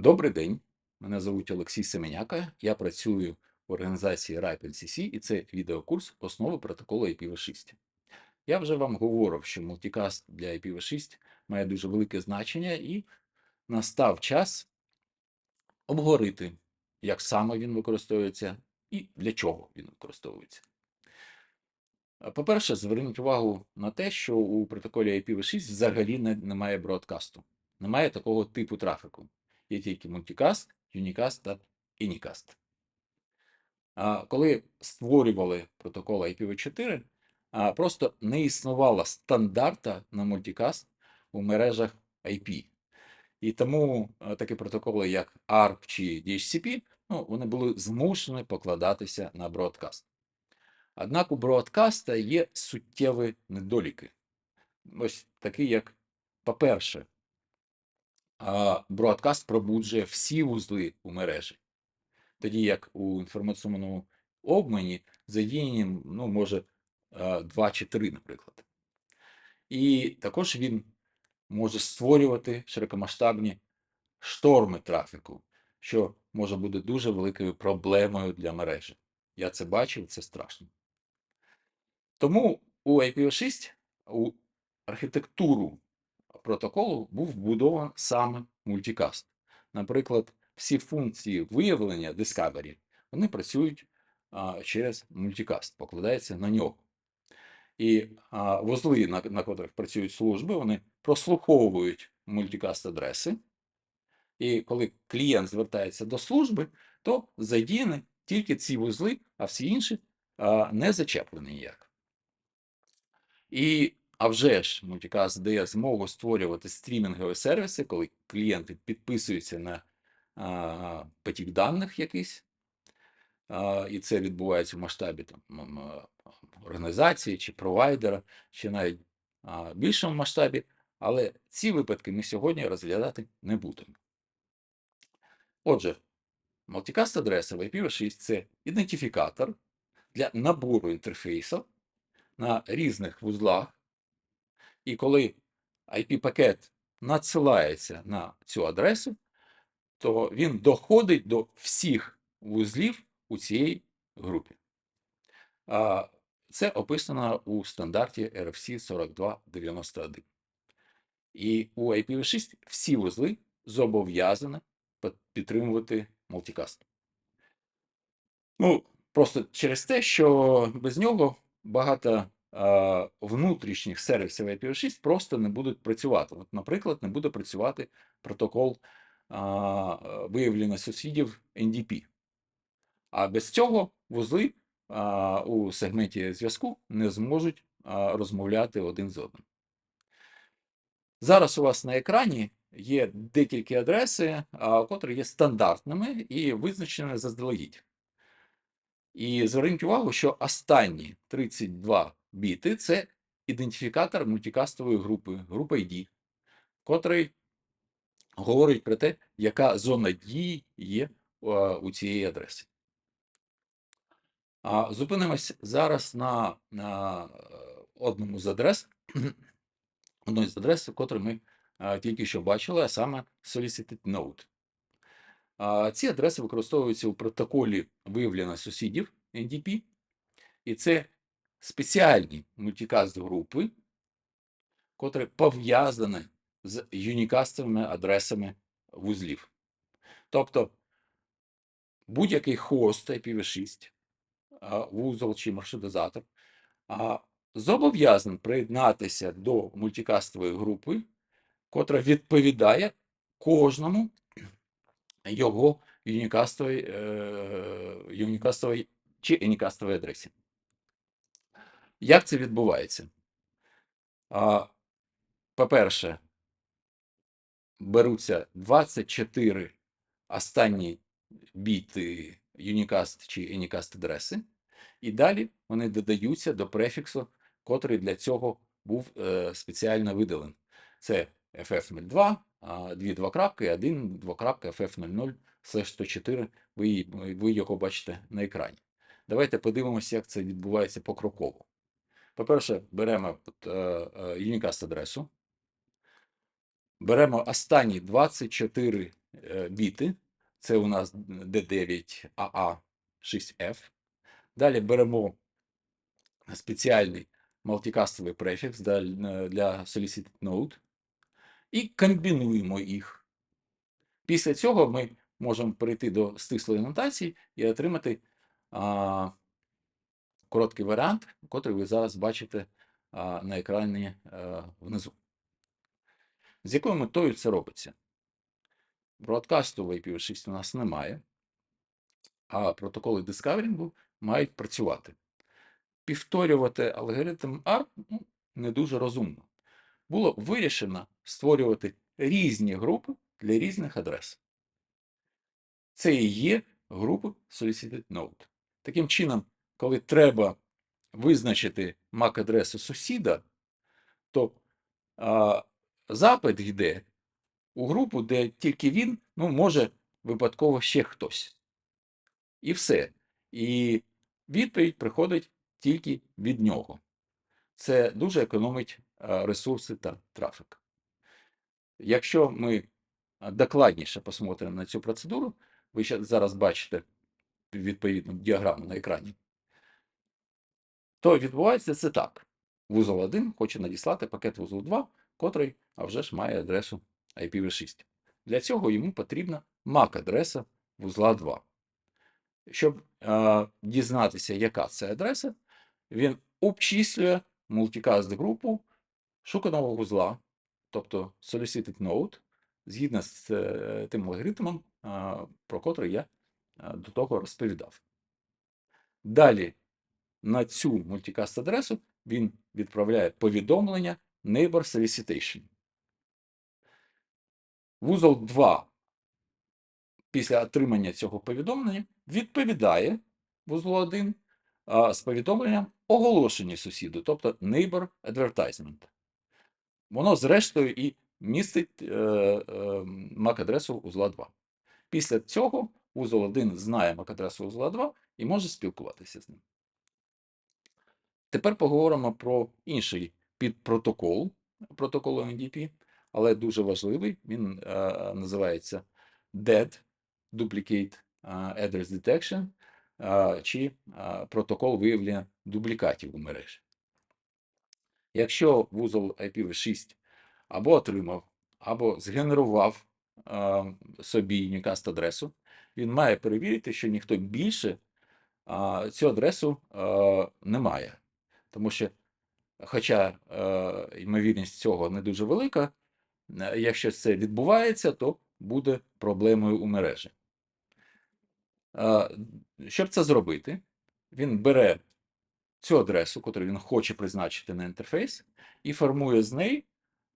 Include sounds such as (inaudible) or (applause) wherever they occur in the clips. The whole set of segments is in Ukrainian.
Добрий день, мене звуть Олексій Семеняка. Я працюю в організації RIPE-NCC і це відеокурс основи протоколу IPv6. Я вже вам говорив, що мультикаст для IPv6 має дуже велике значення, і настав час обговорити, як саме він використовується і для чого він використовується. По-перше, зверніть увагу на те, що у протоколі IPv6 взагалі немає бродкасту. Немає такого типу трафіку. Є тільки мультикаст, юнікаст та інікаст. Коли створювали протокол IPv4, просто не існувало стандарта на мультикаст у мережах IP. І тому такі протоколи, як ARP чи DHCP, ну, вони були змушені покладатися на бродкаст. Однак у бродкаста є суттєві недоліки. Ось такі, як, по-перше, бродкаст пробуджує всі вузли у мережі, тоді як у інформаційному обміні задіяні, ну, може, а, два чи три, наприклад. І також він може створювати широкомасштабні шторми трафіку, що може бути дуже великою проблемою для мережі. Я це бачив, це страшно. Тому у IPv6 у архітектуру протоколу був вбудований саме мультикаст. Наприклад, всі функції виявлення Discovery, вони працюють а, через мультикаст, покладається на нього. І а, вузли, на, на котрих працюють служби, вони прослуховують мультикаст адреси. І коли клієнт звертається до служби, то задіяні тільки ці вузли, а всі інші а, не зачеплені ніяк. І, а вже ж, мультикаст дає змогу створювати стрімінгові сервіси, коли клієнти підписуються на а, потік даних якийсь, а, і це відбувається в масштабі там, організації чи провайдера, чи навіть а, більшому масштабі. Але ці випадки ми сьогодні розглядати не будемо. Отже, мультикаст адреса в IPv6 це ідентифікатор для набору інтерфейсів на різних вузлах. І коли IP-пакет надсилається на цю адресу, то він доходить до всіх вузлів у цій групі. Це описано у стандарті RFC 4291. І у IPv6 всі вузли зобов'язані підтримувати мультикаст. Ну, просто через те, що без нього багато внутрішніх сервісів IPv6 просто не будуть працювати. От, наприклад, не буде працювати протокол а, виявлення сусідів NDP. А без цього вузли а, у сегменті зв'язку не зможуть а, розмовляти один з одним. Зараз у вас на екрані є декілька адреси, а, котрі є стандартними і визначені заздалегідь. І зверніть увагу, що останні 32 біти це ідентифікатор мультикастової групи, група ID, котрий говорить про те, яка зона дії є у цієї адреси. А зупинимось зараз на, на одному з адрес, (clears throat) одної з адрес, котру ми тільки що бачили, а саме Solicited Node. Ці адреси використовуються у протоколі виявлення сусідів NDP, і це спеціальні мультикаст групи, котрі пов'язані з юнікастовими адресами вузлів. Тобто будь-який хост IPv6, а, вузол чи маршрутизатор зобов'язаний приєднатися до мультикастової групи, котра відповідає кожному його юнікастової, е, чи енікастової адресі. Як це відбувається? По-перше, беруться 24 останні біти Unicast чи Anycast адреси, і далі вони додаються до префіксу, котрий для цього був е, спеціально видалений. Це FF02, а, дві двокрапки, і один двокрапка FF00 104. Ви, ви його бачите на екрані. Давайте подивимося, як це відбувається покроково. По-перше, беремо е, е, Unicast адресу, беремо останні 24 е, біти. Це у нас D9AA6F. Далі беремо спеціальний мультикастовий префікс для Solicited Node і комбінуємо їх. Після цього ми можемо перейти до стислої нотації і отримати а, короткий варіант, який ви зараз бачите на екрані а, внизу. З якою метою це робиться? Бродкасту в IPv6 у нас немає, а протоколи дискаверінгу мають працювати. Повторювати алгоритм ARP ну, не дуже розумно. Було вирішено створювати різні групи для різних адрес. Це і є групи Solicited Node. Таким чином, коли треба визначити MAC-адресу сусіда, то а, запит йде у групу, де тільки він, ну, може випадково ще хтось. І все. І відповідь приходить тільки від нього. Це дуже економить ресурси та трафік. Якщо ми докладніше посмотримо на цю процедуру, ви зараз бачите відповідну діаграму на екрані, то відбувається це так. Вузол 1 хоче надіслати пакет вузол 2, котрий, а вже ж має адресу IPv6. Для цього йому потрібна MAC-адреса вузла 2. Щоб е, дізнатися, яка це адреса, він обчислює мультикаст групу шуканого вузла, тобто Solicited Node, згідно з е, тим алгоритмом, е, про котрий я е, до того розповідав. Далі на цю мультикаст адресу він відправляє повідомлення Neighbor Solicitation. Вузол 2 після отримання цього повідомлення відповідає вузлу 1 а, з повідомленням оголошення сусіду, тобто Neighbor Advertisement. Воно, зрештою, і містить е, е, MAC-адресу узла 2. Після цього вузол 1 знає MAC-адресу узла 2 і може спілкуватися з ним. Тепер поговоримо про інший підпротокол протоколу NDP, але дуже важливий. Він е, називається DED Duplicate Address Detection е, чи е, протокол виявлення дублікатів у мережі. Якщо вузол IPv6 або отримав, або згенерував е, собі unicast адресу, він має перевірити, що ніхто більше е, цю адресу е, не має. Тому що, хоча е, ймовірність цього не дуже велика, е, якщо це відбувається, то буде проблемою у мережі. Е, щоб це зробити, він бере цю адресу, яку він хоче призначити на інтерфейс, і формує з неї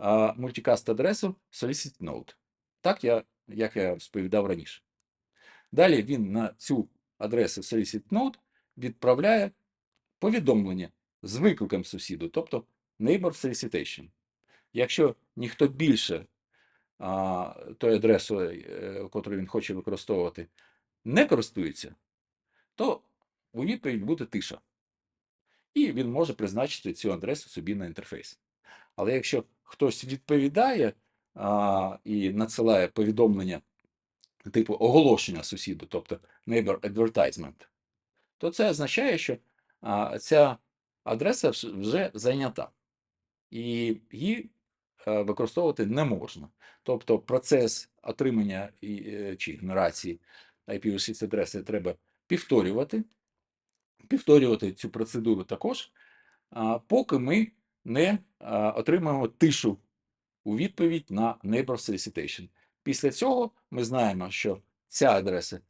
е, мультикаст адресу Solicit Node. Так, я, як я розповідав раніше. Далі він на цю адресу Solicit Node відправляє повідомлення з викликом сусіду, тобто Neighbor Solicitation. Якщо ніхто більше а, тою адресою, яку він хоче використовувати, не користується, то у відповідь буде тиша. І він може призначити цю адресу собі на інтерфейс. Але якщо хтось відповідає а, і надсилає повідомлення типу оголошення сусіду, тобто Neighbor Advertisement, то це означає, що а, ця адреса вже зайнята, і її е, використовувати не можна. Тобто процес отримання е, чи генерації IPv6 адреси треба повторювати, повторювати цю процедуру також, поки ми не отримаємо тишу у відповідь на Neighbor Solicitation. Після цього ми знаємо, що ця адреса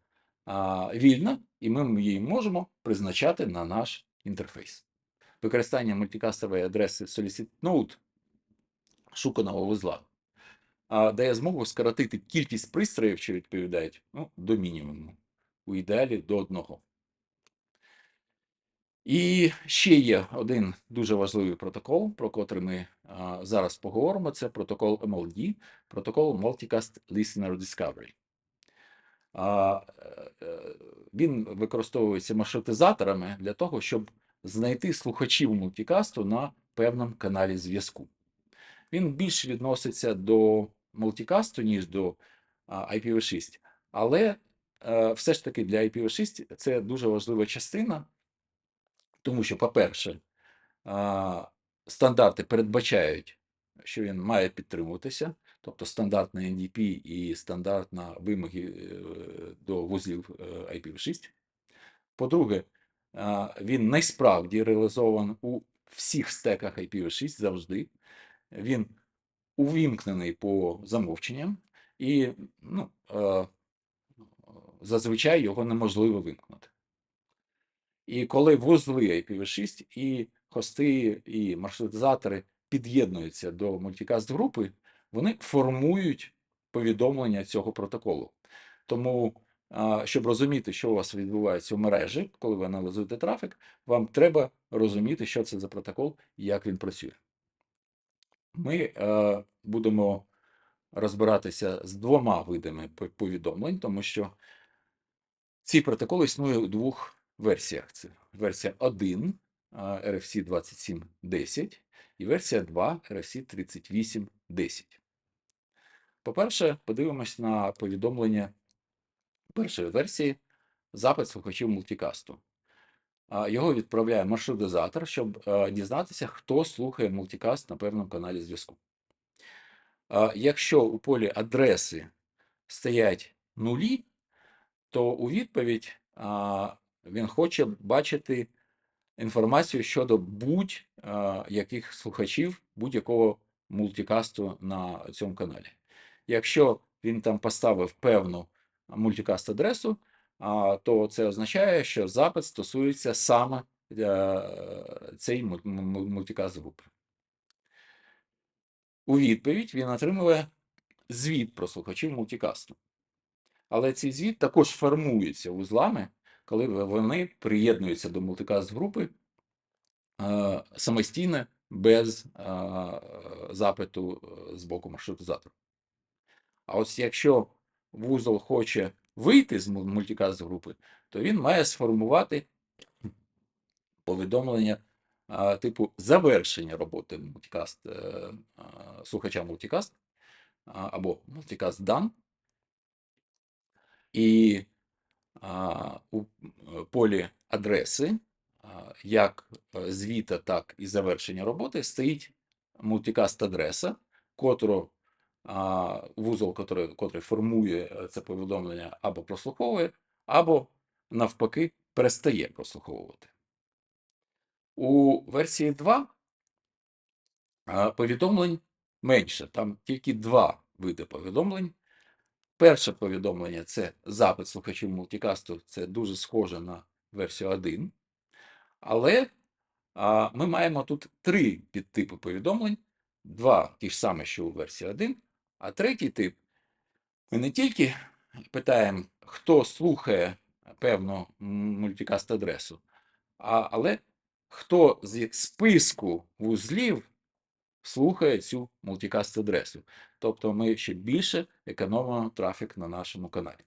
вільна, і ми її можемо призначати на наш інтерфейс використання мультикастової адреси Solicit Node шуканого вузла дає змогу скоротити кількість пристроїв, що відповідають, ну, до мінімуму, у ідеалі до одного. І ще є один дуже важливий протокол, про котрий ми а, зараз поговоримо. Це протокол MLD, протокол Multicast Listener Discovery. А, е, Він використовується маршрутизаторами для того, щоб знайти слухачів мультикасту на певному каналі зв'язку. Він більш відноситься до мультикасту, ніж до а, IPv6. Але е, все ж таки для IPv6 це дуже важлива частина, тому що, по-перше, стандарти передбачають, що він має підтримуватися, тобто стандартна NDP і стандартна вимоги е, до вузлів е, IPv6. По-друге, він насправді реалізований у всіх стеках IPv6 завжди. Він увімкнений по замовченням, і ну, е, зазвичай його неможливо вимкнути. І коли вузли IPv6 і хости, і маршрутизатори під'єднуються до мультикаст групи, вони формують повідомлення цього протоколу. Тому, щоб розуміти, що у вас відбувається в мережі, коли ви аналізуєте трафік, вам треба розуміти, що це за протокол і як він працює. Ми е, будемо розбиратися з двома видами повідомлень, тому що ці протоколи існують у двох версіях. Це версія 1 RFC 2710 і версія 2 RFC 3810. По-перше, подивимось на повідомлення першої версії запит слухачів мультикасту. Його відправляє маршрутизатор, щоб е, дізнатися, хто слухає мультикаст на певному каналі зв'язку. Якщо у полі адреси стоять нулі, то у відповідь він хоче бачити інформацію щодо будь-яких слухачів будь-якого мультикасту на цьому каналі. Якщо він там поставив певну мультикаст адресу, то це означає, що запит стосується саме е, муль- мультикаст групи. У відповідь він отримує звіт про слухачів мультикасту. Але цей звіт також формується вузлами, коли вони приєднуються до мультикаст групи е, самостійно без е, запиту з боку маршрутизатора. А ось якщо вузол хоче вийти з мультикаст групи, то він має сформувати повідомлення а, типу завершення роботи мультикаст, е, а, слухача мультикаст а, або мультикаст дан. І а, у е, полі адреси, а, як е, звіта, так і завершення роботи, стоїть мультикаст адреса, котру вузол, котрий, котрий формує е, це повідомлення, або прослуховує, або навпаки перестає прослуховувати. У версії 2 повідомлень менше, там тільки два види повідомлень. Перше повідомлення це запит слухачів мультикасту, це дуже схоже на версію 1. Але ми маємо тут три підтипи повідомлень, два ті ж самі, що у версії 1, а третій тип ми не тільки питаємо, хто слухає певну мультикаст адресу, а, але хто з списку вузлів слухає цю мультикаст адресу. Тобто ми ще більше економимо трафік на нашому каналі.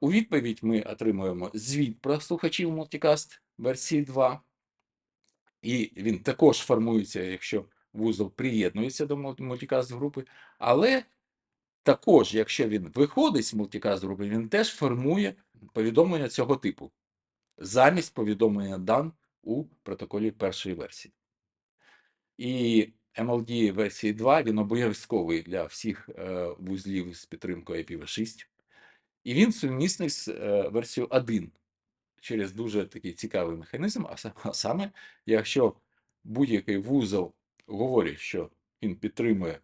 У відповідь ми отримуємо звіт про слухачів мультикаст версії 2. І він також формується, якщо вузол приєднується до мульт- мультикаст групи. Але також, якщо він виходить з мультикаст групи, він теж формує повідомлення цього типу замість повідомлення дан у протоколі першої версії. І MLD версії 2 він обов'язковий для всіх е, вузлів з підтримкою IPv6. І він сумісний з е, версією 1 через дуже такий цікавий механізм. А саме, якщо будь-який вузол говорить, що він підтримує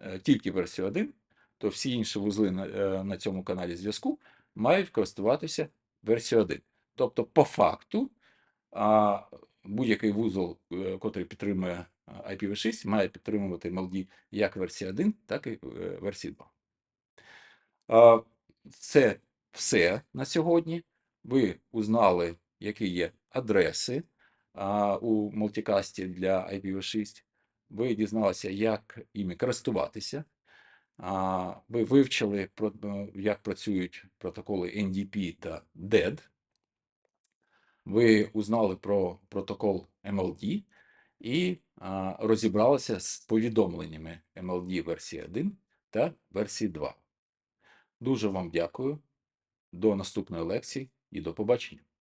е, тільки версію 1, то всі інші вузли на, е, на цьому каналі зв'язку мають користуватися версією 1. Тобто, по факту, будь-який вузол, е, котрий підтримує а, IPv6, має підтримувати MLD як версія 1, так і е, версії 2. Це все на сьогодні. Ви узнали, які є адреси у мультикасті для IPv6. Ви дізналися, як іми користуватися. Ви вивчили, е, як працюють протоколи NDP та DED. Ви узнали про протокол MLD і розібралися з повідомленнями MLD версії 1 та версії 2. Дуже вам дякую. До наступної лекції і до побачення.